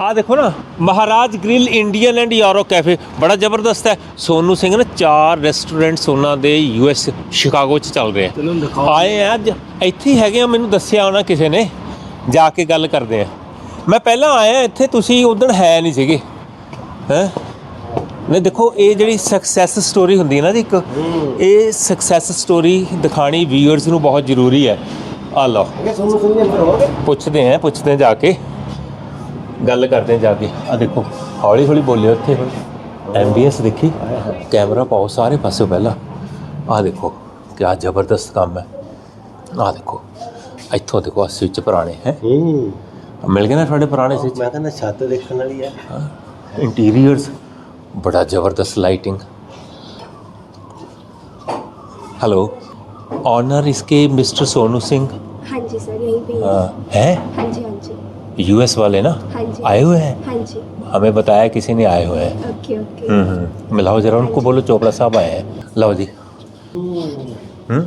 ਆ ਦੇਖੋ ਨਾ Maharaj grill Indian and euro cafe ਬੜਾ ਜ਼ਬਰਦਸਤ ਹੈ। ਸੋਨੂ ਸਿੰਘ ਨੇ ਚਾਰ ਰੈਸਟੋਰੈਂਟਸ ਉਹਨਾਂ ਦੇ ਯੂਐਸ ਸ਼ਿਕਾਗੋ ਚ ਚੱਲ ਰਹੇ ਆ ਆਏ ਆ ਅੱਜ ਇੱਥੇ ਹੀ ਹੈਗੇ ਆ ਮੈਨੂੰ ਦੱਸਿਆ ਉਹਨਾਂ ਕਿਸੇ ਨੇ ਜਾ ਕੇ ਗੱਲ ਕਰਦੇ ਆ। ਮੈਂ ਪਹਿਲਾਂ ਆਇਆ ਇੱਥੇ ਤੁਸੀਂ ਉਦੋਂ ਹੈ ਨਹੀਂ ਸੀਗੇ। ਹੈ? ਨੇ ਦੇਖੋ ਇਹ ਜਿਹੜੀ ਸਕਸੈਸ ਸਟੋਰੀ ਹੁੰਦੀ ਹੈ ਨਾ ਜੀ ਇੱਕ ਇਹ ਸਕਸੈਸ ਸਟੋਰੀ ਦਿਖਾਣੀ ਵੀਅਰਸ ਨੂੰ ਬਹੁਤ ਜ਼ਰੂਰੀ ਹੈ। ਆ ਲਓ। ਪੁੱਛਦੇ ਆ ਪੁੱਛਦੇ ਜਾ ਕੇ। ਗੱਲ ਕਰਦੇ ਆ ਜਾ ਕੇ ਆ ਦੇਖੋ ਹੌਲੀ ਹੌਲੀ ਬੋਲਿਓ ਇੱਥੇ ਐਂਬੀਐਂਸ ਦੇਖੀ ਕੈਮਰਾ ਪਾਓ ਸਾਰੇ ਪਾਸੇ ਪਹਿਲਾਂ ਆ ਦੇਖੋ ਕਿਆ ਜ਼ਬਰਦਸਤ ਕੰਮ ਹੈ ਆ ਦੇਖੋ ਇੱਥੋਂ ਦੇਖੋ ਆ ਸਵਿੱਚ ਪੁਰਾਣੇ ਹੈ ਹੂੰ ਮਿਲ ਗਏ ਨਾ ਤੁਹਾਡੇ ਪੁਰਾਣੇ ਸਵਿੱਚ ਮੈਂ ਕਹਿੰਦਾ ਛੱਤ ਦੇਖਣ ਵਾਲੀ ਆ इंटीरियर्स बड़ा ज़बरदस्त लाइटिंग हेलो ऑनर इसके मिस्टर सोनू सिंह हाँ जी सर यहीं पे ही है अ, हैं हाँ जी हाँ जी यूएस वाले ना? आए हुए हैं? हमें बताया किसी ने आए हुए हैं। ओके हम्म, हम्म। मैं लाओ जरा उनको बोलो चोपड़ा साहब आए हैं। लाओ जी। हम्म?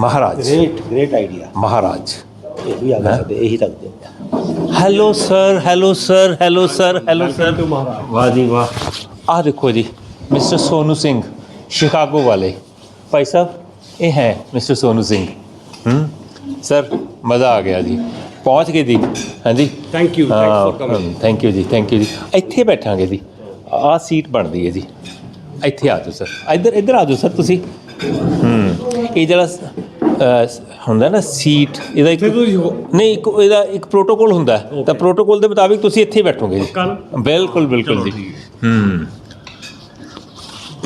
महाराज। ग्रेट ग्रेट आइडिया महाराज। हाँ? यही तक दे hello sir hello sir hello sir hello sir वाह जी वाह। आ देखो जी मिस्टर सोनू सिंह शिकागो वाले। भाई साहब ये हैं मिस्टर सोनू सिंह। सर मज़ा आ गया जी। ਪਹੁੰਚ ਗਏ ਜੀ ਹਾਂਜੀ। Thank you thanks for coming thank you ਜੀ ਥੈਂਕ ਯੂ ਜੀ। ਇੱਥੇ ਬੈਠਾਂਗੇ ਜੀ। ਆਹ ਸੀਟ ਬਣਦੀ ਹੈ ਜੀ। ਇੱਥੇ ਆ ਜਾਓ ਸਰ ਇੱਧਰ ਇੱਧਰ ਆ ਜਾਓ ਸਰ ਤੁਸੀਂ। ਹੂੰ ਇਹ ਜਿਹੜਾ ਅਹ, ਹੁੰਦਾ ਨਾ ਸੀਟ ਇਹਦਾ ਇੱਕ ਨਹੀਂ ਇੱਕ ਇਹਦਾ ਇੱਕ ਪ੍ਰੋਟੋਕੋਲ ਹੁੰਦਾ। ਹੈ। ਤਾਂ ਪ੍ਰੋਟੋਕੋਲ ਦੇ ਮੁਤਾਬਿਕ ਤੁਸੀਂ ਇੱਥੇ ਹੀ ਬੈਠੋਗੇ ਜੀ। ਪੱਕਾ ਬਿਲਕੁਲ ਬਿਲਕੁਲ ਜੀ। ਹੂੰ।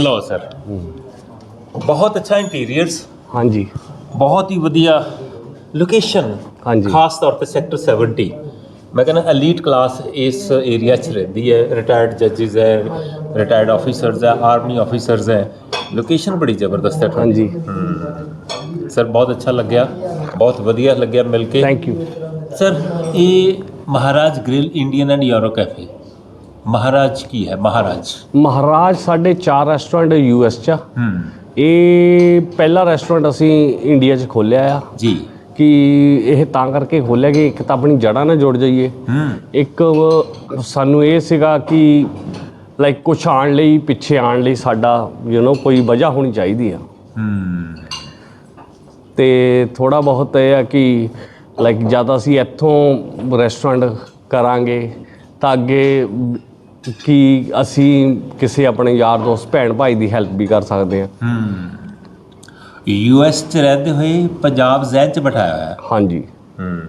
ਲਓ ਸਰ ਬਹੁਤ ਅੱਛਾ ਇੰਟੀਰੀਅਰਸ ਹਾਂਜੀ। ਬਹੁਤ ਹੀ ਵਧੀਆ ਲੋਕੇਸ਼ਨ ਹਾਂਜੀ। ਖਾਸ ਤੌਰ ਤੇ ਸੈਕਟਰ 70 ਮੈਂ ਕਹਿੰਦਾ ਐਲੀਟ ਕਲਾਸ ਇਸ ਏਰੀਆ 'ਚ ਰਹਿੰਦੀ ਹੈ। ਰਿਟਾਇਰਡ ਜੱਜਸ ਹੈ ਰਿਟਾਇਰਡ ਆਫੀਸਰਸ ਹੈ ਆਰਮੀ ਆਫੀਸਰਸ ਹੈ। ਲੋਕੇਸ਼ਨ ਬੜੀ ਜ਼ਬਰਦਸਤ ਹੈ ਤੁਹਾਡੀ। ਹਾਂਜੀ ਸਰ ਬਹੁਤ ਅੱਛਾ ਲੱਗਿਆ। ਬਹੁਤ ਵਧੀਆ ਲੱਗਿਆ ਮਿਲ ਕੇ। ਥੈਂਕ ਯੂ ਸਰ ਇਹ Maharaj grill Indian and euro cafe Maharaj ਕੀ ਹੈ? ਮਹਾਰਾਜ। ਮਹਾਰਾਜ ਸਾਡੇ ਚਾਰ ਰੈਸਟੋਰੈਂਟ ਯੂਐਸ ਚ ਆ। ਹੂੰ। ਇਹ ਪਹਿਲਾ ਰੈਸਟੋਰੈਂਟ ਅਸੀਂ ਇੰਡੀਆ 'ਚ ਖੋਲਿਆ ਆ। ਜੀ। ਕਿ ਇਹ ਤਾਂ ਕਰਕੇ ਖੋਲਿਆ ਕਿ ਇੱਕ ਤਾਂ ਆਪਣੀ ਜੜ੍ਹਾਂ ਨਾਲ ਜੁੜ ਜਾਈਏ। ਇੱਕ ਸਾਨੂੰ ਇਹ ਸੀਗਾ ਕਿ ਲਾਈਕ ਕੁਛ ਆਉਣ ਲਈ ਪਿੱਛੇ ਆਉਣ ਲਈ ਸਾਡਾ ਯੂ نو ਕੋਈ ਵਜ੍ਹਾ ਹੋਣੀ ਚਾਹੀਦੀ ਆ। ਤੇ ਥੋੜਾ ਬਹੁਤ ਇਹ ਆ ਕਿ ਲਾਈਕ ਜਦ ਅਸੀਂ ਇੱਥੋਂ ਰੈਸਟੋਰੈਂਟ ਕਰਾਂਗੇ ਤਾਂ ਅੱਗੇ ਕਿ ਅਸੀਂ ਕਿਸੇ ਆਪਣੇ ਯਾਰ ਦੋਸਤ ਭੈਣ ਭਾਈ ਦੀ ਹੈਲਪ ਵੀ ਕਰ ਸਕਦੇ ਹੂੰ। ਯੂਐਸ ਚ ਰਹਿੰਦੇ ਹੋਏ ਪੰਜਾਬ ਜ਼ਹਿਨ ਚ ਬਿਠਾਇਆ ਹੋਇਆ ਹੈ। ਹਾਂਜੀ। ਹੂੰ।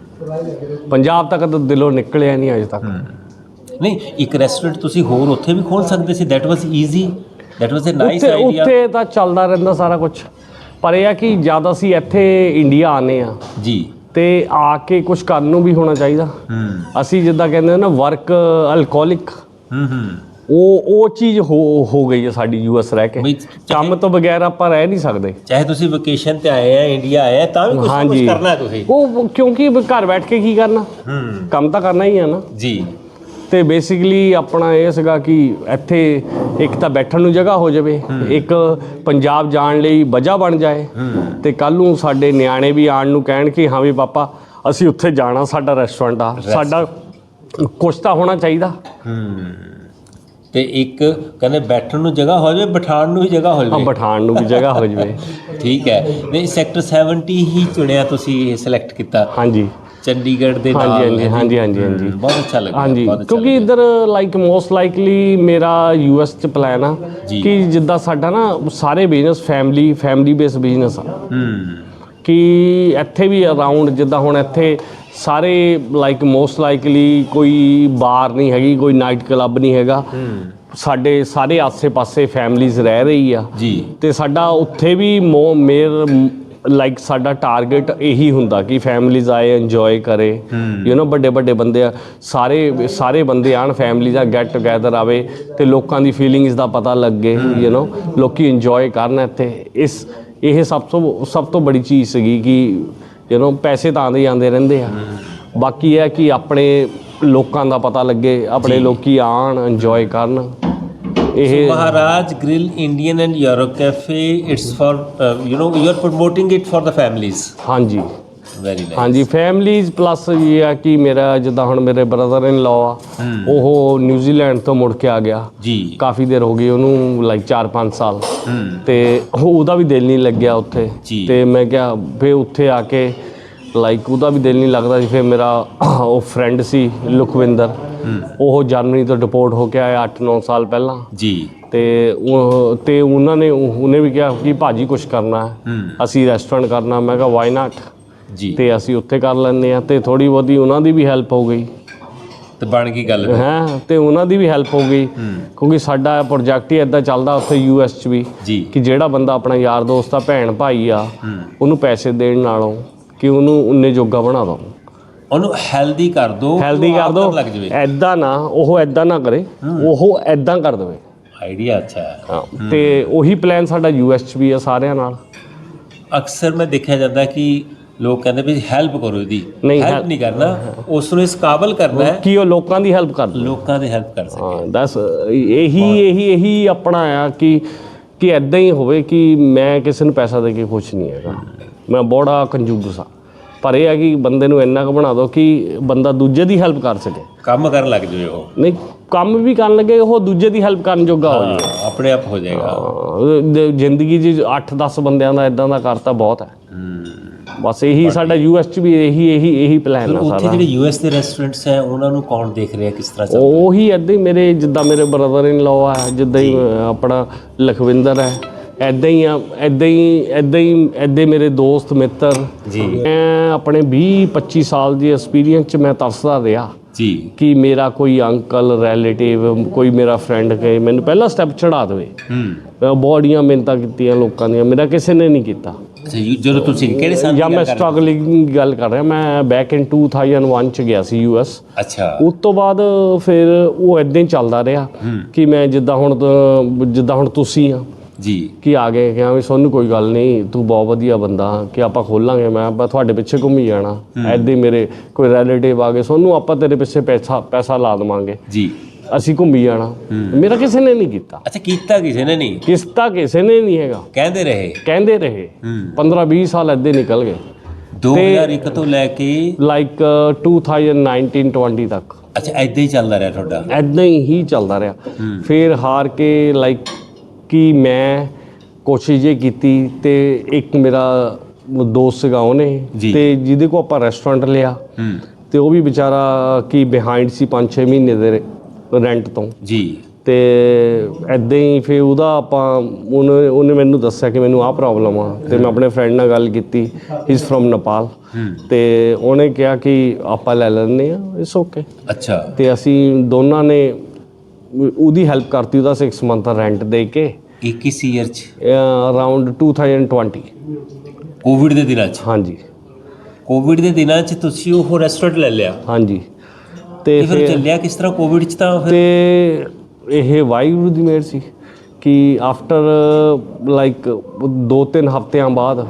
ਪੰਜਾਬ ਤੱਕ ਤਾਂ ਦਿਲੋਂ ਨਿਕਲਿਆ ਨਹੀਂ ਅਜੇ ਤੱਕ। ਨਹੀਂ ਇੱਕ ਰੈਸਟੋਰੈਂਟ ਤੁਸੀਂ ਹੋਰ ਉੱਥੇ ਵੀ ਖੋਲ ਸਕਦੇ ਸੀ। That was easy that was a nice ਉੱਥੇ ਆਈਡੀਆ ਉੱਥੇ ਤਾਂ ਚੱਲਦਾ ਰਹਿੰਦਾ ਸਾਰਾ ਕੁਝ ਪਰ ਇਹ ਆ ਕਿ ਜਦ ਅਸੀਂ ਇੱਥੇ ਇੰਡੀਆ ਆਨੇ ਆ ਜੀ। ਤੇ ਆ ਕੇ ਕੁਝ ਕਰਨ ਨੂੰ ਵੀ ਹੋਣਾ ਚਾਹੀਦਾ। ਹੂੰ। ਅਸੀਂ ਜਿੱਦਾਂ ਕਹਿੰਦੇ ਆ ਨਾ ਵਰਕ ਅਲਕੋਹਲਿਕ ਹੂੰ ਹੂੰ। ਉਹ ਉਹ ਚੀਜ਼ ਹੋ ਹੋ ਗਈ ਹੈ ਸਾਡੀ ਯੂਐਸ ਰਹਿ ਕੇ। ਬਈ ਕੰਮ ਤੋਂ ਬਗੈਰ ਆਪਾਂ ਰਹਿ ਨਹੀਂ ਸਕਦੇ। ਚਾਹੇ ਤੁਸੀਂ ਵਕੇਸ਼ਨ ਤੇ ਆਏ ਆ ਇੰਡੀਆ ਆਏ ਆ ਤਾਂ ਵੀ ਕੁਝ ਕੁਝ ਹਾਂਜੀ। ਕਰਨਾ ਹੈ ਤੁਸੀਂ। ਉਹ ਕਿਉਂਕਿ ਘਰ ਬੈਠ ਕੇ ਕੀ ਕਰਨਾ? ਹੂੰ। ਕੰਮ ਤਾਂ ਕਰਨਾ ਹੀ ਆ ਨਾ। ਜੀ। ਤੇ ਬੇਸਿਕਲੀ ਆਪਣਾ ਇਹ ਸੀਗਾ ਕਿ ਇੱਥੇ ਇੱਕ ਤਾਂ ਬੈਠਣ ਨੂੰ ਜਗ੍ਹਾ ਹੋ ਜਾਵੇ ਇੱਕ ਪੰਜਾਬ ਜਾਣ ਲਈ ਵਜ੍ਹਾ ਬਣ ਜਾਏ। ਤੇ ਕੱਲ ਨੂੰ ਸਾਡੇ ਨਿਆਣੇ ਵੀ ਆਣ ਨੂੰ ਕਹਿਣ ਕਿ ਹਾਂ ਵੀ ਪਾਪਾ ਅਸੀਂ ਉੱਥੇ ਜਾਣਾ ਸਾਡਾ ਰੈਸਟੋਰੈਂਟ ਆ। ਸਾਡਾ ਕੁਛ ਤਾਂ ਹੋਣਾ ਚਾਹੀਦਾ। ਤੇ ਇੱਕ ਕਹਿੰਦੇ ਬੈਠਣ ਨੂੰ ਜਗ੍ਹਾ ਹੋ ਜਾਵੇ ਬਿਠਾਣ ਨੂੰ ਵੀ ਜਗ੍ਹਾ ਹੋ ਜਾਵੇ। ਬਿਠਾਣ ਨੂੰ ਵੀ ਜਗ੍ਹਾ ਹੋ ਜਾਵੇ। ਠੀਕ ਹੈ। ਨਹੀਂ ਸੈਕਟਰ 70 ਹੀ ਚੁਣਿਆ ਤੁਸੀਂ ਸਿਲੈਕਟ ਕੀਤਾ। ਹਾਂਜੀ। ਚੰਡੀਗੜ੍ਹ ਦੇ ਨਾਲ ਹਾਂਜੀ ਹਾਂਜੀ। ਹਾਂਜੀ ਹਾਂਜੀ। ਬਹੁਤ ਅੱਛਾ ਲੱਗਿਆ ਹਾਂਜੀ ਕਿਉਂਕਿ। ਇੱਧਰ ਲਾਈਕ ਮੋਸਟ ਲਾਈਕਲੀ ਮੇਰਾ ਯੂਐਸ ਚ ਪਲਾਨ ਆ। ਕਿ ਜਿੱਦਾਂ ਸਾਡਾ ਨਾ ਸਾਰੇ business family family base business ਆ। ਹੂੰ ਕਿ ਇੱਥੇ ਵੀ ਅਰਾਊਂਡ ਜਿੱਦਾਂ ਹੁਣ ਇੱਥੇ ਸਾਰੇ ਲਾਈਕ ਮੋਸਟ ਲਾਈਕਲੀ ਕੋਈ ਬਾਰ ਨਹੀਂ ਹੈਗੀ ਕੋਈ ਨਾਈਟ ਕਲੱਬ ਨਹੀਂ ਹੈਗਾ ਸਾਡੇ ਸਾਰੇ ਆਸੇ-ਪਾਸੇ ਫੈਮਲੀਜ਼ ਰਹਿ ਰਹੀ ਆ ਜੀ ਤੇ ਸਾਡਾ ਉੱਥੇ ਵੀ ਮੋ ਮੇਰ ਲਾਈਕ ਸਾਡਾ ਟਾਰਗੇਟ ਇਹੀ ਹੁੰਦਾ ਕਿ ਫੈਮਲੀਜ਼ ਆਏ ਇੰਜੋਏ ਕਰੇ ਯੂ نو ਵੱਡੇ ਵੱਡੇ ਬੰਦੇ ਆ ਸਾਰੇ ਸਾਰੇ ਬੰਦੇ ਆਣ ਫੈਮਲੀ ਦਾ ਗੈਟ ਟੂਗੇਦਰ ਆਵੇ ਤੇ ਲੋਕਾਂ ਦੀ ਫੀਲਿੰਗਸ ਦਾ ਪਤਾ ਲੱਗੇ ਯੂ نو ਲੋਕੀ ਇੰਜੋਏ ਕਰਨ ਇੱਥੇ ਇਸ ਇਹ ਸਭ ਤੋਂ ਸਭ ਤੋਂ ਬੜੀ ਚੀਜ਼ ਸੀਗੀ ਕਿ ਯੂ نو ਪੈਸੇ ਤਾਂ ਆਉਂਦੇ ਜਾਂਦੇ ਰਹਿੰਦੇ ਆ ਬਾਕੀ ਇਹ ਹੈ ਕਿ ਆਪਣੇ ਲੋਕਾਂ ਦਾ ਪਤਾ ਲੱਗੇ ਆਪਣੇ ਲੋਕੀ ਆਣ ਇੰਜੋਏ ਕਰਨ ਇਹ Grill Indian and Euro Cafe. It's for uh, you know you are promoting it for the families. ਹਾਂਜੀ ਵੈਰੀ ਨਾਈਸ ਹਾਂਜੀ ਫੈਮਲੀਜ਼ ਪਲੱਸ ਇਹ ਆ ਕਿ ਮੇਰਾ ਜਿੱਦਾਂ ਹੁਣ ਮੇਰੇ ਬ੍ਰਦਰ ਇਨ ਲਾ ਆ ਉਹ ਨਿਊਜ਼ੀਲੈਂਡ ਤੋਂ ਮੁੜ ਕੇ ਆ ਗਿਆ। ਜੀ। ਕਾਫੀ ਦੇਰ ਹੋ ਗਈ ਉਹਨੂੰ ਲਾਈਕ 4-5 ਸਾਲ। ਤੇ ਉਹ- ਉਹਦਾ ਵੀ ਦਿਲ ਨਹੀਂ ਲੱਗਿਆ ਉੱਥੇ। ਤੇ ਮੈਂ ਕਿਹਾ ਫੇ ਉੱਥੇ ਆ ਕੇ ਲਾਈਕ ਉਹਦਾ ਵੀ ਦਿਲ ਨਹੀਂ ਲੱਗਦਾ ਸੀ। ਫਿਰ ਮੇਰਾ ਉਹ ਫਰੈਂਡ ਸੀ ਲੁਖਵਿੰਦਰ। ਉਹ ਜਰਮਨੀ ਤੋਂ ਡਿਪੋਰਟ ਹੋ ਕੇ ਆਇਆ 8-9 ਸਾਲ ਪਹਿਲਾਂ। ਜੀ। ਤੇ ਉਹ ਤੇ ਉਹਨਾਂ ਨੇ ਉਹਨੇ ਵੀ ਕਿਹਾ ਕਿ ਭਾਜੀ ਕੁਝ ਕਰਨਾ ਹੂੰ। ਅਸੀਂ ਰੈਸਟੋਰੈਂਟ ਕਰਨਾ। ਮੈਂ ਕਿਹਾ ਵਾਈ ਨਾਟ ਜੀ। ਤੇ ਅਸੀਂ ਉੱਥੇ ਕਰ ਲੈਂਦੇ ਆ ਤੇ ਥੋੜੀ ਬਹੁਤੀ ਉਹਨਾਂ ਦੀ ਵੀ ਹੈਲਪ ਹੋ ਗਈ। ਤੇ ਬਣ ਗਈ ਗੱਲ ਹੈ ਤੇ ਉਹਨਾਂ ਦੀ ਵੀ ਹੈਲਪ ਹੋ ਗਈ। ਕਿਉਂਕਿ ਸਾਡਾ ਪ੍ਰੋਜੈਕਟ ਹੀ ਇਦਾਂ ਚੱਲਦਾ ਉੱਥੇ ਯੂਐਸ 'ਚ ਵੀ ਕਿ ਜਿਹੜਾ ਬੰਦਾ ਆਪਣਾ ਯਾਰ ਦੋਸਤ ਆ ਭੈਣ ਭਾਈ ਆ ਉਹਨੂੰ ਪੈਸੇ ਦੇਣ ਨਾਲੋਂ ਕਿ ਉਹਨੂੰ ਉਨੇ ਜੋਗਾ ਬਣਾ ਦੋ। ਉਹਨੂੰ ਹੈਲਦੀ ਕਰ ਦੋ ਹੈਲਦੀ ਕਰ ਦੋ ਐਦਾਂ ਨਾ ਉਹ ਐਦਾਂ ਨਾ ਕਰੇ ਉਹ ਐਦਾਂ ਕਰ ਦੇਵੇ। ਆਈਡੀਆ ਅੱਛਾ ਹਾਂ, ਤੇ ਉਹੀ ਪਲਾਨ ਸਾਡਾ ਯੂਐਸ 'ਚ ਵੀ ਆ ਸਾਰਿਆਂ ਨਾਲ। ਅਕਸਰ ਮੈਂ ਦੇਖਿਆ ਜਾਂਦਾ ਕਿ ਲੋਕ ਕਹਿੰਦੇ ਵੀ ਹੈਲਪ ਕਰੋ ਇਹਦੀ। ਨਹੀਂ, ਹੈਲਪ help- ਨਹੀਂ ਕਰਨਾ ਉਸ ਨੂੰ ਇਸ ਕਾਬਲ ਕਰਨਾ ਹੈ ਕਿ ਉਹ ਲੋਕਾਂ ਦੀ ਹੈਲਪ ਕਰ ਲੋਕਾਂ ਦੀ ਹੈਲਪ ਕਰ ਸਕੇ। ਹਾਂ ਦਸ ਇਹੀ ਇਹੀ ਇਹੀ ਆਪਣਾ ਆ ਕਿ ਕਿ ਐਦਾਂ ਹੀ ਹੋਵੇ ਕਿ ਮੈਂ ਕਿਸੇ ਨੂੰ ਪੈਸਾ ਦੇ ਕੇ ਖੁਸ਼ ਨਹੀਂ ਹੈਗਾ। ਮੈਂ ਬੜਾ ਕੰਜੂਸ ਆ। ਪਰ ਇਹ ਹੈ ਕਿ ਬੰਦੇ ਨੂੰ ਇੰਨਾ ਕੁ ਬਣਾ ਦਿਓ ਕਿ ਬੰਦਾ ਦੂਜੇ ਦੀ ਹੈਲਪ ਕਰ ਸਕੇ। ਕੰਮ ਕਰਨ ਲੱਗ ਜਵੇ ਉਹ ਨਹੀਂ ਕੰਮ ਵੀ ਕਰਨ ਲੱਗੇ ਉਹ ਦੂਜੇ ਦੀ ਹੈਲਪ ਕਰਨ ਜੋਗਾ ਹੋ ਹਾਂ, ਆਪਣੇ ਆਪ ਹੋ ਜਾਏਗਾ। ਹਾਂ, ਜ- ਜ਼ਿੰਦਗੀ 'ਚ 8-10 ਬੰਦਿਆਂ ਦਾ ਇਦਾਂ ਦਾ ਕਰਤਾ ਬਹੁਤ ਹੈ। ਬਸ ਇਹੀ ਸਾਡਾ ਯੂਐਸ 'ਚ ਵੀ ਇਹੀ ਇਹੀ ਇਹੀ ਪਲਾਨ ਆ ਉੱਥੇ ਸਾਰਾ। ਜਿਹੜੇ ਯੂਐਸ ਦੇ ਰੈਸਟੋਰੈਂਟਸ ਹੈ ਉਹਨਾਂ ਨੂੰ ਕੌਣ ਦੇਖ ਰਿਹਾ ਕਿਸ ਤਰ੍ਹਾਂ ਚੱਲ ਉਹੀ ਏਦਾਂ ਹੀ ਮੇਰੇ ਜਿੱਦਾਂ ਮੇਰੇ ਬ੍ਰਦਰ ਇਨ ਲਾ ਆ ਜਿੱਦਾਂ ਹੀ ਅਹ, ਆਪਣਾ ਲਖਵਿੰਦਰ ਹੈ ਏਦਾਂ ਹੀ ਆ ਏਦਾਂ ਹੀ ਏਦਾਂ ਹੀ ਹੀ ਮੇਰੇ ਦੋਸਤ ਮਿੱਤਰ। ਜੀ। ਮੈਂ ਆਪਣੇ 20 25 ਸਾਲ ਦੀ ਐਕਸਪੀਰੀਅੰਸ ਚ ਮੈਂ ਤਰਸਦਾ ਰਿਹਾ ਜੀ। ਕਿ ਮੇਰਾ ਕੋਈ ਅੰਕਲ ਰਿਲੇਟਿਵ ਕੋਈ ਮੇਰਾ ਫਰੈਂਡ ਕਹੇ ਮੈਨੂੰ ਪਹਿਲਾ ਸਟੈਪ ਚੜਾ ਦੇਵੇ। ਹੂੰ। ਮੈਂ ਬੋਡੀਆਂ ਮਿਹਨਤਾਂ ਕੀਤੀਆਂ ਲੋਕਾਂ ਦੀਆਂ ਮੇਰਾ ਕਿਸੇ ਨੇ ਨਹੀਂ ਕੀਤਾ। ਜਦੋਂ ਤੁਸੀਂ ਕਿਹੜੇ ਸਾਲ ਦੀ ਜਾਂ ਮੈਂ ਗੱਲ ਕਰ ਰਹੇ ਸਟਰਗਲਿੰਗ ਦੀ ਗੱਲ ਕਰ ਰਿਹਾ ਮੈਂ ਬੈਕ ਇਨ 2001 ਚ ਗਿਆ ਸੀ ਯੂਐਸ ਹੋ? ਅੱਛਾ। ਉਸ ਤੋਂ ਬਾਅਦ ਫਿਰ ਉਹ ਇਦਾਂ ਹੀ ਚੱਲਦਾ ਰਿਹਾ ਕਿ ਮੈਂ ਜਿੱਦਾਂ ਹੁਣ ਤੋਂ- ਜਿੱਦਾਂ ਹੁਣ ਤੁਸੀਂ ਆ। ਜੀ। ਕਿ ਆ ਗਏ ਕਿ ਵੀ ਸੋਨੂੰ ਕੋਈ ਗੱਲ ਨਹੀਂ ਤੂੰ ਬਹੁਤ ਵਧੀਆ ਬੰਦਾ ਕਿ ਆਪਾਂ ਖੋਲਾਂਗੇ ਮੈਂ ਆਪਾਂ ਤੁਹਾਡੇ ਪਿੱਛੇ ਘੁੰਮੀ ਜਾਣਾ। ਐਦਾਂ ਹੀ ਮੇਰੇ ਕੋਈ ਰਿਲੇਟਿਵ ਆ ਗਏ ਸੋਨੂੰ ਆਪਾਂ ਤੇਰੇ ਪਿੱਛੇ ਪੈਸਾ ਪੈਸਾ ਲਾ ਦੇਵਾਂਗੇ। ਜੀ। ਅਸੀਂ ਘੁੰਮੀ ਜਾਣਾ। ਮੇਰਾ ਕਿਸੇ ਨੇ ਨਹੀਂ ਕੀਤਾ। ਅੱਛਾ ਕੀਤਾ ਕਿਸੇ ਨੇ ਨਹੀਂ? ਕਿਸਤਾ ਕਿਸੇ ਨੇ ਨਹੀਂ ਹੈਗਾ। ਕਹਿੰਦੇ ਰਹੇ? ਕਹਿੰਦੇ ਰਹੇ। ਹੂੰ। 15 20 ਸਾਲ ਐਦਾਂ ਨਿਕਲ ਗਏ। 2001 ਤੋਂ ਲੈ ਕੇ ਲਾਈਕ 2019 20 ਤੱਕ। ਅੱਛਾ ਐਦਾਂ ਹੀ ਚੱਲਦਾ ਰਿਹਾ ਤੁਹਾਡਾ? ਐਦਾਂ ਹੀ ਚੱਲਦਾ ਰਿਹਾ। ਫਿਰ ਹਾਰ ਕੇ ਲਾਈਕ ਕਿ ਮੈਂ ਕੋਸ਼ਿਸ਼ ਇਹ ਕੀਤੀ ਤੇ ਇੱਕ ਮੇਰਾ ਦੋਸਤ ਸੀਗਾ ਉਹਨੇ ਜੀ। ਤੇ ਜਿਹਦੇ ਕੋ ਆਪਾਂ ਰੈਸਟੋਰੈਂਟ ਲਿਆ। ਤੇ ਉਹ ਵੀ ਵਿਚਾਰਾ ਕੀ ਬਿਹਾਈਂਡ ਸੀ 5-6 ਮਹੀਨੇ ਦੇ ਰੈਂਟ ਤੋਂ। ਜੀ। ਤੇ ਐਦਾਂ ਹੀ ਫਿਰ ਉਹਦਾ ਆਪਾਂ ਉਹਨੇ ਉਹਨੇ ਮੈਨੂੰ ਦੱਸਿਆ ਕਿ ਮੈਨੂੰ ਆਹ ਪ੍ਰੋਬਲਮ ਆ। ਤੇ ਮੈਂ ਆਪਣੇ ਫਰੈਂਡ ਨਾਲ ਗੱਲ ਕੀਤੀ। ਇਜ਼ ਫਰੋਮ ਨੇਪਾਲ ਤੇ ਉਹਨੇ ਕਿਹਾ ਕਿ ਆਪਾਂ ਲੈ ਲੈਂਦੇ ਆ ਇਟਸ ਓਕੇ ਅੱਛਾ। ਤੇ ਅਸੀਂ ਦੋਨਾਂ ਨੇ ਉਹਦੀ ਹੈਲਪ ਕਰਤੀ ਉਹਦਾ 6 ਮੰਥ ਦਾ ਰੈਂਟ ਦੇ ਕੇ। 21 ਈਅਰ ਚ? ਅਰਾਊਂਡ 2020 ਕੋਵਿਡ ਦੇ ਦਿਨਾਂ ਚ? ਹਾਂਜੀ। ਕੋਵਿਡ ਦੇ ਦਿਨਾਂ ਚ ਤੁਸੀਂ ਉਹ ਰੈਸਟੋਰੈਂਟ ਲੈ ਲਿਆ? ਹਾਂਜੀ। ਤੇ ਫਿਰ ਚੱਲਿਆ ਕਿਸ ਤਰ੍ਹਾਂ? ਕੋਵਿਡ ਚ ਤਾਂ ਫਿਰ ਤੇ ਇਹ ਵਾਹਿਗੁਰੂ ਦੀ ਮਿਹਰ ਸੀ ਕਿ ਆਫਟਰ ਲਾਈਕ ਦੋ ਤਿੰਨ ਹਫ਼ਤਿਆਂ ਬਾਅਦ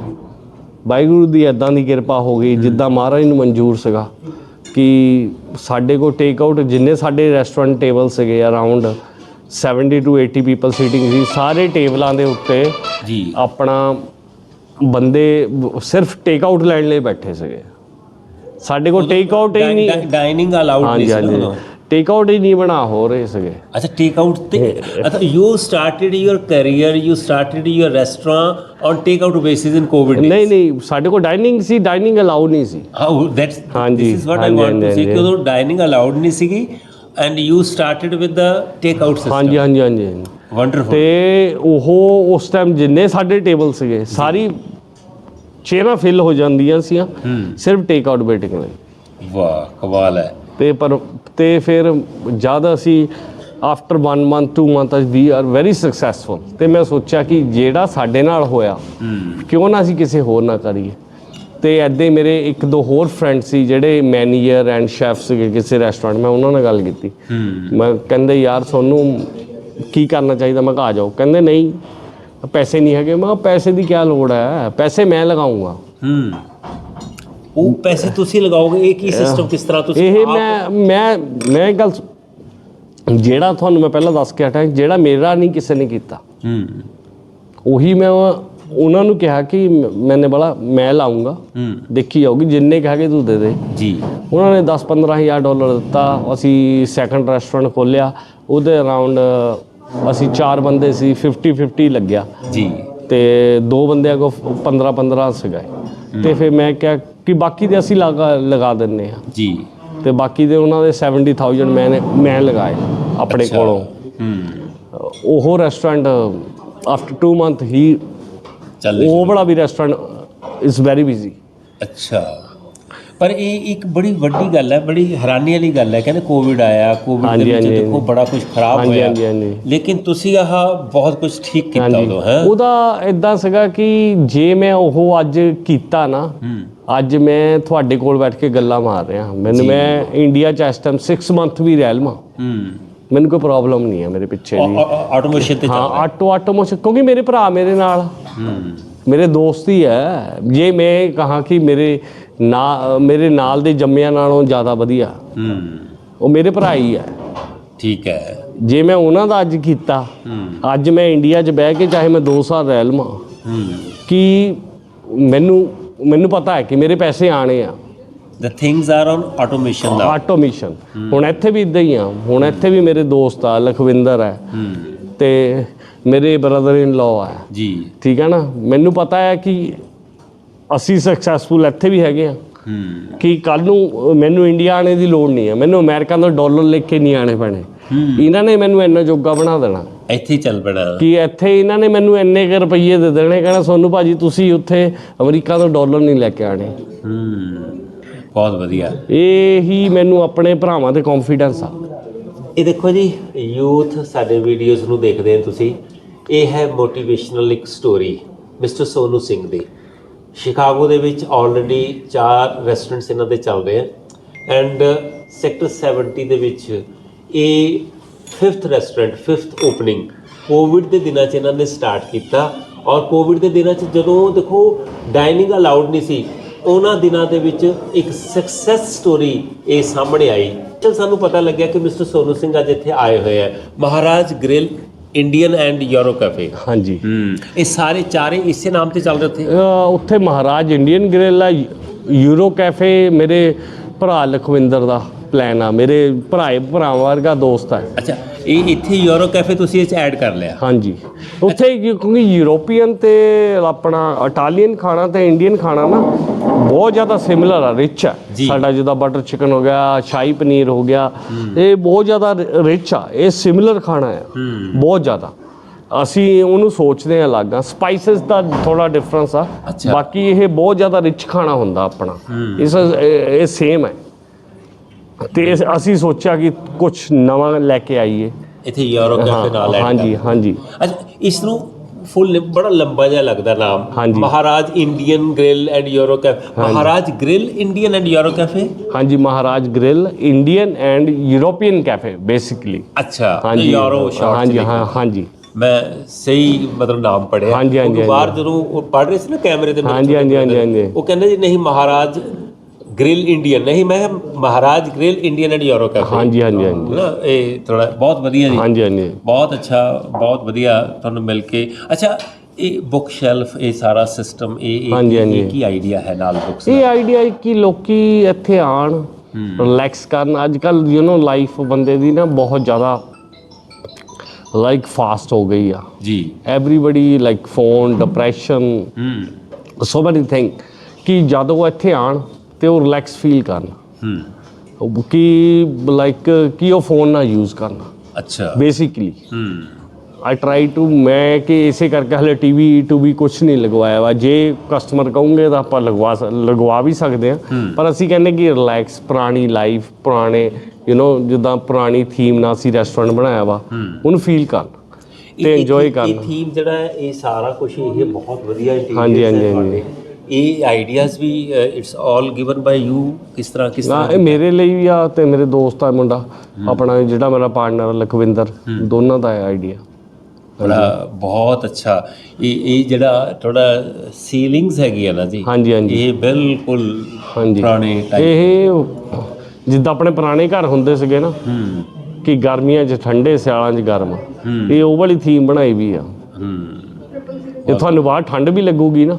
ਵਾਹਿਗੁਰੂ ਦੀ ਐਦਾਂ ਦੀ ਕਿਰਪਾ ਹੋ ਗਈ ਜਿੱਦਾਂ ਮਹਾਰਾਜ ਨੂੰ ਮਨਜ਼ੂਰ ਸੀਗਾ ਕਿ ਸਾਡੇ ਕੋਲ ਟੇਕ ਆਊਟ ਜਿੰਨੇ ਸਾਡੇ ਰੈਸਟੋਰੈਂਟ ਟੇਬਲ ਸੀਗੇ ਅਰਾਊਂਡ 70 ਟੂ 80 ਪੀਪਲ ਸੀਟਿੰਗ ਸੀ ਸਾਰੇ ਟੇਬਲਾਂ ਦੇ ਉੱਤੇ ਜੀ। ਆਪਣਾ ਬੰਦੇ ਸਿਰਫ ਟੇਕ ਆਊਟ ਲੈਣ ਲਈ ਬੈਠੇ ਸੀਗੇ। ਸਾਡੇ ਕੋਲ ਟੇਕ ਆਊਟ ਹੀ ਨਹੀਂ ਡਾਈਨਿੰਗ ਅਲਾਉਡ ਨਹੀਂ ਸੀ ਉਦੋਂ। ਟੇਕ ਆਊਟ ਹੀ ਨਹੀਂ ਬਣਾ ਹੋ ਰਹੇ ਸੀਗੇ। ਅੱਛਾ ਟੇਕ ਆਊਟ ਤੇ ਅੱਛਾ you started your career you started your restaurant on take out basis in Covid ਨਹੀਂ ਨਹੀਂ ਸਾਡੇ ਕੋਲ ਡਾਈਨਿੰਗ ਸੀ ਡਾਈਨਿੰਗ ਅਲਾਉ ਨਹੀਂ ਸੀ। ਹਾਊ ਦੈਟਸ ਹਾਂਜੀ, this is what I want to say ਕਿ ਉਦੋਂ ਡਾਈਨਿੰਗ ਅਲਾਉਡ ਨਹੀਂ ਸੀਗੀ and you started with the take out system ਹਾਂਜੀ ਹਾਂਜੀ ਹਾਂਜੀ। ਵੰਡਰਫੁਲ ਤੇ ਉਹ ਉਸ ਟਾਈਮ ਜਿੰਨੇ ਸਾਡੇ ਟੇਬਲ ਸੀਗੇ ਸਾਰੀ ਚੇਅਰਾਂ ਫਿਲ ਹੋ ਜਾਂਦੀਆਂ ਸੀਆਂ ਸਿਰਫ ਟੇਕ ਆਊਟ ਵੇਟਿੰਗ ਲਈ ਵਾਹ ਕਮਾਲ ਹੈ। ਤੇ ਪਰ ਤੇ ਫਿਰ ਜਦ ਅਸੀਂ after 1 month 2 month we are very successful ਤੇ ਮੈਂ ਸੋਚਿਆ ਕਿ ਜਿਹੜਾ ਸਾਡੇ ਨਾਲ ਹੋਇਆ ਕਿਉਂ ਨਾ ਅਸੀਂ ਕਿਸੇ ਹੋਰ ਨਾਲ ਕਰੀਏ। ਤੇ ਐਦਾਂ ਮੇਰੇ ਇੱਕ ਦੋ ਹੋਰ ਫਰੈਂਡ ਸੀ ਜਿਹੜੇ ਮੈਨੇਜਰ ਐਂਡ ਸ਼ੈਫ ਸੀਗੇ ਕਿਸੇ ਰੈਸਟੋਰੈਂਟ ਮੈਂ ਉਹਨਾਂ ਨਾਲ ਗੱਲ ਕੀਤੀ। ਮੈਂ ਕਹਿੰਦੇ ਯਾਰ ਤੁਹਾਨੂੰ ਕੀ ਕਰਨਾ ਚਾਹੀਦਾ? ਮੈਂ ਕਿਹਾ ਜਾਓ। ਕਹਿੰਦੇ ਨਹੀਂ ਪੈਸੇ ਨਹੀਂ ਹੈਗੇ। ਮੈਂ ਕਿਹਾ ਪੈਸੇ ਦੀ ਕੀ ਲੋੜ ਹੈ? ਪੈਸੇ ਮੈਂ ਲਗਾਉਂਗਾ। ਹੂੰ। ਉਹ ਪੈਸੇ ਤੁਸੀਂ ਲਗਾਓਗੇ ਇਹ ਕੀ ਸਿਸਟਮ ਕਿਸ ਤਰ੍ਹਾਂ ਤੁਸੀਂ ਇਹ ਮੈਂ ਮੈਂ ਮੈਂ ਇੱਕ ਗੱਲ ਸ- ਜਿਹੜਾ ਤੁਹਾਨੂੰ ਮੈਂ ਪਹਿਲਾਂ ਦੱਸ ਕੇ ਹਟਾਂ ਜਿਹੜਾ ਮੇਰਾ ਨਹੀਂ ਕਿਸੇ ਨੇ ਕੀਤਾ। ਹੂੰ। ਉਹੀ ਮੈਂ ਉਹਨਾਂ ਨੂੰ ਕਿਹਾ ਕਿ ਮ- ਮੈਨੇ ਬੋਲਾ ਮੈਂ ਲਾਉਂਗਾ ਹੂੰ। ਦੇਖੀ ਜਾਊਗੀ ਜਿੰਨੇ ਕਹਾਗੇ ਤੂੰ ਦੇ ਦੇ। ਜੀ। ਉਹਨਾਂ ਨੇ 10 ਹਜ਼ਾਰ ਡਾਲਰ ਦਿੱਤਾ ਅਸੀਂ ਸੈਕੰਡ ਰੈਸਟੋਰੈਂਟ ਖੋਲਿਆ ਉਹਦੇ ਅਰਾਊਂਡ ਅਸੀਂ ਚਾਰ ਬੰਦੇ ਸੀ 50 50 ਲੱਗਿਆ। ਜੀ। ਤੇ ਦੋ ਬੰਦਿਆਂ ਕੋ 15 15 ਸੀਗਾ। ਤੇ ਫਿਰ ਮੈਂ ਕਿਹਾ ਕਿ ਬਾਕੀ ਦੇ ਅਸੀਂ ਲਗਾ ਲਗਾ ਦਿੰਨੇ ਆ ਜੀ। ਤੇ ਬਾਕੀ ਦੇ ਉਹਨਾਂ ਦੇ 70000 ਮੈਂ ਨੇ- ਮੈਂ ਲਗਾਏ ਆਪਣੇ। ਕੋਲੋਂ। ਹੂੰ। ਉਹ ਰੈਸਟੋਰੈਂਟ ਆਫਟਰ 2 ਮੰਥ ਹੀ ਚੱਲ ਉਹ ਬੜਾ ਵੀ ਰੈਸਟੋਰੈਂਟ ਇਜ਼ ਵੈਰੀ ਬਿਜ਼ੀ ਅੱਛਾ। ਪਰ ਇਹ ਇੱਕ ਬੜੀ ਵੱਡੀ ਗੱਲ ਹੈ ਬੜੀ ਹੈਰਾਨੀ ਵਾਲੀ ਗੱਲ ਹੈ ਕਹਿੰਦੇ ਕੋਵਿਡ ਆਇਆ ਕੋਵਿਡ ਦੇ ਵਿੱਚ ਦੇਖੋ ਬੜਾ ਕੁਝ ਖਰਾਬ ਹੋਇਆ। ਲੇਕਿਨ ਤੁਸੀਂ ਆਹ ਬਹੁਤ ਕੁਝ ਠੀਕ ਕੀਤਾ ਉਦੋਂ ਹੈ? ਉਹਦਾ ਇਦਾਂ ਸੀਗਾ ਕਿ ਜੇ ਮੈਂ ਉਹ ਅੱਜ ਕੀਤਾ ਨਾ ਅੱਜ ਮੈਂ ਤੁਹਾਡੇ ਕੋਲ ਬੈਠ ਕੇ ਗੱਲਾਂ ਮਾਰ ਰਿਹਾ। ਮੈਨੂੰ ਮੈਂ ਇੰਡੀਆ ਚ ਇਸ ਟਾਈਮ 6 ਮੰਥ ਵੀ ਰਹਿ ਲਵਾਂ ਮੈਨੂੰ ਕੋਈ ਪ੍ਰੋਬਲਮ ਨਹੀਂ ਹੈ ਮੇਰੇ ਪਿੱਛੇ ਜੀ। ਆਟੋਮੇਸ਼ਨ ਤੇ ਹਾਂ ਆਟੋ ਆਟੋਮੋਸ਼ਨ ਕਿਉਂਕਿ ਮੇਰੇ ਭਰਾ ਮੇਰੇ ਨਾਲ। ਮੇਰੇ ਦੋਸਤ ਹੀ ਹੈ। ਜੇ ਮੈਂ ਕਹਾਂ ਕਿ ਮੇਰੇ ਨਾ ਮੇਰੇ ਨਾਲ ਦੇ ਜੰਮਿਆਂ ਨਾਲੋਂ ਜ਼ਿਆਦਾ ਵਧੀਆ। ਹੂੰ। ਉਹ ਮੇਰੇ ਭਰਾ ਹੀ ਹੈ ਠੀਕ ਹੈ। ਜੇ ਮੈਂ ਉਹਨਾਂ ਦਾ ਅੱਜ ਕੀਤਾ ਅੱਜ ਮੈਂ ਇੰਡੀਆ 'ਚ ਬਹਿ ਕੇ ਚਾਹੇ ਮੈਂ 2 ਸਾਲ ਰਹਿ ਲਵਾਂ। ਹੂੰ। ਕਿ ਮੈਨੂੰ ਮੈਨੂੰ ਪਤਾ ਹੈ ਕਿ ਮੇਰੇ ਪੈਸੇ ਆਣੇ ਆ। The things are on automation the automation ਹੁਣ ਇੱਥੇ ਵੀ ਇਦਾਂ ਹੀ ਆ। ਹੁਣ ਇੱਥੇ ਵੀ ਮੇਰੇ ਦੋਸਤ ਆ ਲਖਵਿੰਦਰ ਹੈ। ਹੂੰ। ਤੇ ਮੇਰੇ ਬ੍ਰਦਰ ਇਨ ਲਾਅ ਹੈ ਜੀ। ਠੀਕ ਹੈ ਨਾ? ਮੈਨੂੰ ਪਤਾ ਹੈ ਕਿ ਅਸੀਂ ਸਕਸੈਸਫੁਲ ਇੱਥੇ ਵੀ ਹੈਗੇ ਆ। ਹੂੰ। ਕਿ ਕੱਲ ਨੂੰ ਮੈਨੂੰ ਇੰਡੀਆ ਆਣੇ ਦੀ ਲੋੜ ਨਹੀਂ ਹੈ। ਮੈਨੂੰ ਅਮਰੀਕਾ ਤੋਂ ਡਾਲਰ ਲੈ ਕੇ ਨਹੀਂ ਆਣੇ ਪੈਣੇ। ਇਹਨਾਂ ਨੇ ਮੈਨੂੰ ਇੰਨਾ ਜੋਗਾ ਬਣਾ ਦੇਣਾ। ਇੱਥੇ ਚੱਲ ਪੈਣਾ। ਕਿ ਇੱਥੇ ਇਹਨਾਂ ਨੇ ਮੈਨੂੰ ਇੰਨੇ ਕੁ ਰੁਪਈਏ ਦੇ ਦੇਣੇ ਕਹਿਣਾ ਸੋਨੂੰ ਭਾਜੀ ਤੁਸੀਂ ਉੱਥੇ ਅਮਰੀਕਾ ਤੋਂ ਡਾਲਰ ਨਹੀਂ ਲੈ ਕੇ ਆਣੇ। ਹੂੰ। ਬਹੁਤ ਵਧੀਆ। ਇਹ ਹੀ ਮੈਨੂੰ ਆਪਣੇ ਭਰਾਵਾਂ ਤੇ ਕੌਨਫੀਡੈਂਸ ਆ। ਇਹ ਦੇਖੋ ਜੀ ਯੂਥ ਸਾਡੇ ਵੀਡੀਓਜ਼ ਨੂੰ ਦੇਖਦੇ ਹੋ ਤੁਸੀਂ। ਇਹ ਹੈ ਮੋਟੀਵੇਸ਼ਨਲ ਇੱਕ ਸਟੋਰੀ ਮਿਸਟਰ ਸੋਨੂ ਸਿੰਘ ਦੀ। ਸ਼ਿਕਾਗੋ ਦੇ ਵਿੱਚ ਆਲਰੇਡੀ ਚਾਰ ਰੈਸਟੋਰੈਂਟਸ ਇਹਨਾਂ ਦੇ ਚੱਲ ਰਹੇ ਆ। ਐਂਡ ਸੈਕਟਰ 70 ਦੇ ਵਿੱਚ ਇਹ fifth restaurant fifth opening Covid ਦੇ ਦਿਨਾਂ 'ਚ ਇਹਨਾਂ ਨੇ ਸਟਾਰਟ ਕੀਤਾ। ਔਰ ਕੋਵਿਡ ਦੇ ਦਿਨਾਂ 'ਚ ਜਦੋਂ ਦੇਖੋ ਡਾਈਨਿੰਗ ਅਲਾਉਡ ਨਹੀਂ ਸੀ, ਉਹਨਾਂ ਦਿਨਾਂ ਦੇ ਵਿੱਚ ਇੱਕ ਸਕਸੈਸ ਸਟੋਰੀ ਇਹ ਸਾਹਮਣੇ ਆਈ। ਚਲ ਸਾਨੂੰ ਪਤਾ ਲੱਗਿਆ ਕਿ ਮਿਸਟਰ ਸੋਨੂ ਸਿੰਘ ਅੱਜ ਇੱਥੇ ਆਏ ਹੋਏ ਆ। Maharaj grill Indian and euro cafe ਹਾਂਜੀ। ਹੂੰ ਇਹ ਸਾਰੇ ਚਾਰੇ ਇਸੇ ਨਾਮ ਤੇ ਚੱਲ ਰਹੇ ਉੱਥੇ? ਉੱਥੇ ਮਹਾਰਾਜ ਇੰਡੀਅਨ ਗ੍ਰਿਲ ਆ ਯੂਰੋ ਕੈਫੇ ਮੇਰੇ ਭਰਾ ਲਖਵਿੰਦਰ ਦਾ ਪਲਾਨ ਆ। ਮੇਰੇ ਭਰਾਏ ਭਰਾ ਵਰਗਾ ਦੋਸਤ ਹੈ ਅੱਛਾ ਇਹ ਇੱਥੇ ਯੂਰੋ ਕੈਫੇ ਤੁਸੀਂ ਚ ਐਡ ਕਰ ਲਿਆ। ਹਾਂਜੀ। ਉੱਥੇ ਕਿਉਂਕਿ ਯੂਰੋਪੀਅਨ ਤੇ ਆਪਣਾ ਇਟਾਲੀਅਨ ਖਾਣਾ ਤੇ ਇੰਡੀਅਨ ਖਾਣਾ ਨਾ ਬਹੁਤ ਜ਼ਿਆਦਾ ਸਿਮਿਲਰ ਆ ਰਿਚ ਆ। ਸਾਡਾ ਜਿੱਦਾਂ ਬਟਰ ਚਿਕਨ ਹੋ ਗਿਆ ਸ਼ਾਹੀ ਪਨੀਰ ਹੋ ਗਿਆ ਇਹ ਬਹੁਤ ਜ਼ਿਆਦਾ ਰਿਚ ਆ। ਇਹ ਸਿਮਿਲਰ ਖਾਣਾ ਆ। ਬਹੁਤ ਜ਼ਿਆਦਾ। ਅਸੀਂ ਉਹਨੂੰ ਸੋਚਦੇ ਆ ਅਲੱਗ ਆ। ਸਪਾਈਸਸ ਦਾ ਥੋੜਾ ਡਿਫਰੈਂਸ ਆ। ਬਾਕੀ ਇਹ ਬਹੁਤ ਜ਼ਿਆਦਾ ਰਿਚ ਖਾਣਾ ਹੁੰਦਾ ਆਪਣਾ। ਇਸ ਇਹ ਸੇਮ ਹੈ ਤੇ ਇਸ- ਅਸੀਂ ਸੋਚਿਆ ਕਿ ਕੁਝ ਨਵਾਂ ਲੈ ਕੇ ਆਈਏ। ਇੱਥੇ ਯੂਰੋ ਕੈਫੇ ਨਾਲ ਐਡ ਹਾਂਜੀ ਹਾਂਜੀ। ਅੱਛਾ ਇਸ ਨੂੰ ਫੁੱਲ ਬੜਾ ਲੰਬਾ ਜਿਹਾ ਲੱਗਦਾ ਨਾਮ। ਹਾਂਜੀ। Maharaj Indian grill and euro cafe Maharaj grill Indian and euro cafe ਹਾਂਜੀ Maharaj grill Indian and European cafe basically ਅੱਛਾ ਹਾਂਜੀ। ਯੂਰੋ ਸ਼ਾਰਟ ਹਾਂਜੀ ਹਾਂ ਹਾਂਜੀ। ਮੈਂ ਸਹੀ ਮਤਲਬ ਨਾਮ ਪੜਿਆ ਹਾਂਜੀ, ਹਾਂਜੀ, ਬਾਹਰ ਜਦੋਂ ਉਹ ਪੜ ਰਹੇ ਸੀ ਨਾ ਕੈਮਰੇ ਤੇ ਮੇਰੇ ਹਾਂਜੀ, ਹਾਂਜੀ, ਹਾਂਜੀ। ਉਹ ਕਹਿੰਦੇ ਜੀ ਨਹੀਂ ਮਹਾਰਾਜ ਗ੍ਰਿਲ ਇੰਡੀਅਨ ਨਹੀਂ ਮੈਂ ਕਿਹਾ Maharaj grill Indian and euro cafe ਹਾਂਜੀ ਹਾਂਜੀ ਹਾਂਜੀ। ਨਾ ਇਹ ਥੋੜਾ ਬਹੁਤ ਵਧੀਆ ਜੀ। ਹਾਂਜੀ ਹਾਂਜੀ। ਬਹੁਤ ਅੱਛਾ ਬਹੁਤ ਵਧੀਆ ਤੁਹਾਨੂੰ ਮਿਲ ਕੇ। ਅੱਛਾ ਇਹ ਬੁੱਕ ਸ਼ੈਲਫ ਇਹ ਸਾਰਾ ਸਿਸਟਮ ਇਹ ਇਹ-। ਕੀ ਆਈਡੀਆ ਹੈ ਨਾਲ ਬੁੱਕਸ ਇਹ ਆਈਡੀਆ ਕਿ ਲੋਕੀ ਇੱਥੇ ਆਣ ਰਿਲੈਕਸ ਕਰਨ। ਅੱਜ ਕੱਲ ਯੂ نو ਲਾਈਫ ਬੰਦੇ ਦੀ ਨਾ ਬਹੁਤ ਜ਼ਿਆਦਾ ਲਾਈਕ ਫਾਸਟ ਹੋ ਗਈ ਆ। ਜੀ। Everybody like phone depression so many thing ਕਿ ਜਦੋਂ ਇੱਥੇ ਆਣ ਤੇ ਉਹ ਰਿਲੈਕਸ ਫੀਲ ਕਰਨ। ਹੂੰ। ਉਹ ਕਿ ਲਾਈਕ ਕਿ ਉਹ ਫੋਨ ਨਾ ਯੂਜ਼ ਕਰਨਾ। ਅੱਛਾ। ਬੇਸਿਕਲੀ ਹੂੰ। ਆਈ ਟਰਾਈ ਟੂ ਮੈਂ ਕਿ ਇਸੇ ਕਰਕੇ ਹਲੇ ਟੀਵੀ ਟੂ ਵੀ ਕੁਝ ਨਹੀਂ ਲਗਵਾਇਆ ਵਾ। ਜੇ ਕਸਟਮਰ ਕਹੋਗੇ ਤਾਂ ਆਪਾਂ ਲਗਵਾ ਲਗਵਾ ਵੀ ਸਕਦੇ ਆ ਪਰ ਅਸੀਂ ਕਹਿੰਦੇ ਕਿ ਰਿਲੈਕਸ ਪੁਰਾਣੀ ਲਾਈਫ ਪੁਰਾਣੇ ਯੂ نو ਜਿੱਦਾਂ ਪੁਰਾਣੀ ਥੀਮ ਨਾਲ ਅਸੀਂ ਰੈਸਟੋਰੈਂਟ ਬਣਾਇਆ ਵਾ। ਉਹਨੂੰ ਫੀਲ ਕਰਨ ਤੇ ਇੰਜੋਏ ਇਹ ਕਰਨ। ਥੀਮ ਜਿਹੜਾ ਇਹ ਸਾਰਾ ਕੁਝ ਇਹ ਬਹੁਤ ਵਧੀਆ ਇੰਟੀਰੀਅਰ ਹਾਂਜੀ, ਹਾਂਜੀ, ਹਾਂਜੀ। ਇਹ ideas we it's all given by you ਕਿਸ ਤਰ੍ਹਾਂ ਕਿਸ ਨਾ ਤਰ੍ਹਾਂ ਇਹ ਮੇਰੇ ਲਈ ਵੀ ਆ ਤੇ ਮੇਰੇ ਦੋਸਤ ਆ ਮੁੰਡਾ। ਆਪਣਾ ਜਿਹੜਾ ਮੇਰਾ ਪਾਰਟਨਰ ਲਖਵਿੰਦਰ ਦੋਨਾਂ ਦਾ ਹੈ ਆਈਡੀਆ ਬੜਾ ਬਹੁਤ ਅੱਛਾ। ਇਹ ਇਹ ਜਿਹੜਾ ਥੋੜਾ ਸੀਲਿੰਗਸ ਹੈਗੀ ਆ ਨਾ ਜੀ ਹਾਂਜੀ ਹਾਂਜੀ। ਇਹ ਬਿਲਕੁਲ ਹਾਂਜੀ। ਪੁਰਾਣੇ ਟਾਈਪ ਇਹ ਜਿੱਦਾਂ ਆਪਣੇ ਪੁਰਾਣੇ ਘਰ ਹੁੰਦੇ ਸੀਗੇ ਨਾ ਹੂੰ। ਕਿ ਗਰਮੀਆਂ 'ਚ ਠੰਡੇ ਸਿਆਲਾਂ 'ਚ ਗਰਮ ਇਹ ਉਹ ਵਾਲੀ ਥੀਮ ਬਣਾਈ ਵੀ ਆ। ਹੂੰ। ਇਹ ਤੁਹਾਨੂੰ ਬਾਹਰ ਠੰਡ ਵੀ ਲੱਗੂਗੀ ਨਾ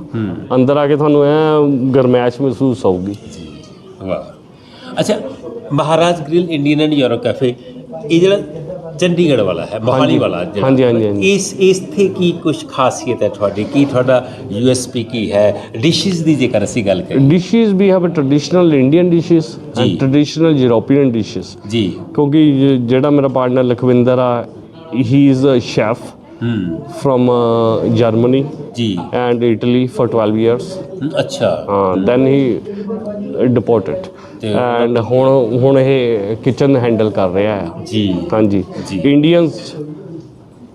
ਅੰਦਰ ਆ ਕੇ ਤੁਹਾਨੂੰ ਐ ਗਰਮੈਸ਼ ਮਹਿਸੂਸ ਹੋਊਗੀ। ਵਾਹ। ਅੱਛਾ Maharaj grill Indian and euro cafe ਇਹ ਜਿਹੜਾ ਚੰਡੀਗੜ੍ਹ ਵਾਲਾ ਹੈ ਮੋਹਾਲੀ ਵਾਲਾ ਜਿਹੜਾ। ਹਾਂਜੀ, ਹਾਂਜੀ। ਇਸ ਇਸ ਤੇ ਕੀ ਕੁਝ ਖਾਸੀਅਤ ਹੈ ਤੁਹਾਡੀ? ਕੀ ਤੁਹਾਡਾ ਯੂਐਸਪੀ ਕੀ ਹੈ? ਡਿਸ਼ਸ ਦੀ ਜੇਕਰ ਅਸੀਂ ਗੱਲ ਕਰੀਏ। Have a traditional indian dishes ਜੀ। and traditional european dishes. ਜੀ। ਕਿਉਂਕਿ ਜਿਹੜਾ ਮੇਰਾ ਪਾਰਟਨਰ ਲਖਵਿੰਦਰ ਆ ਹੀ is a chef from uh, Germany ਜੀ and Italy for 12 years. ਹਮ, ਅੱਛਾ Uh, then he uh, deported. ਤੇ ਐਂਡ ਹੁਣ ਹੁਣ ਇਹ ਕਿਚਨ ਹੈਂਡਲ ਕਰ ਰਿਹਾ ਆ ਜੀ ਹਾਂਜੀ। ਜੀ। ਇੰਡੀਅਨਸ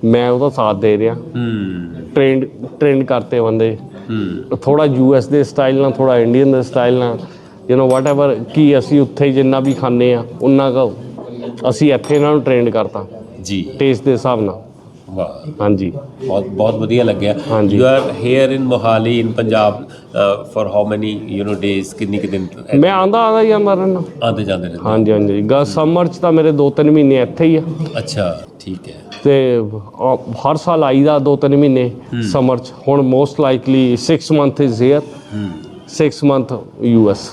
ਮੈਂ ਉਹਦਾ ਸਾਥ ਦੇ ਰਿਹਾ। ਹੂੰ। ਟ੍ਰੇਨਡ ਟ੍ਰੇਨ ਕਰਤੇ ਬੰਦੇ। ਹੂੰ। ਥੋੜਾ ਯੂਐਸ ਦੇ ਸਟਾਈਲ ਨਾਲ ਥੋੜਾ ਇੰਡੀਅਨ ਦੇ ਸਟਾਈਲ ਨਾਲ। ਯੂ نو ਵਾਟਐਵਰ ਕੀ ਅਸੀਂ ਉੱਥੇ ਜਿੰਨਾ ਵੀ ਖਾਂਦੇ ਆ ਉਹਨਾਂ ਕੁ ਅਸੀਂ ਇੱਥੇ ਇਹਨਾਂ ਨੂੰ ਟ੍ਰੇਨਡ ਕਰਤਾ। ਜੀ। ਟੇਸਟ ਦੇ ਹਿਸਾਬ ਨਾਲ। ਵਾਹ। ਹਾਂਜੀ। ਬਹੁਤ ਬਹੁਤ ਵਧੀਆ ਲੱਗਿਆ। You are here in Mohali in Punjab for how many you know days ਕਿੰਨੇ ਕਿ ਦਿਨ? ਮੈਂ ਆਂਦਾ ਆਂਦਾ ਹੀ ਮਰਨ ਆਉਂਦੇ ਜਾਂਦੇ ਰਹਿੰਦੇ। ਹਾਂਜੀ ਹਾਂਜੀ। ਗਾ ਸਮਰ ਚ ਤਾਂ ਮੇਰੇ 2-3 ਮਹੀਨੇ ਇੱਥੇ ਹੀ ਆ। ਅੱਛਾ ਠੀਕ ਹੈ। ਤੇ ਹਰ ਸਾਲ ਆਈਦਾ 2-3 ਮਹੀਨੇ ਸਮਰ ਚ। ਹੁਣ most likely 6 month is here 6 month U S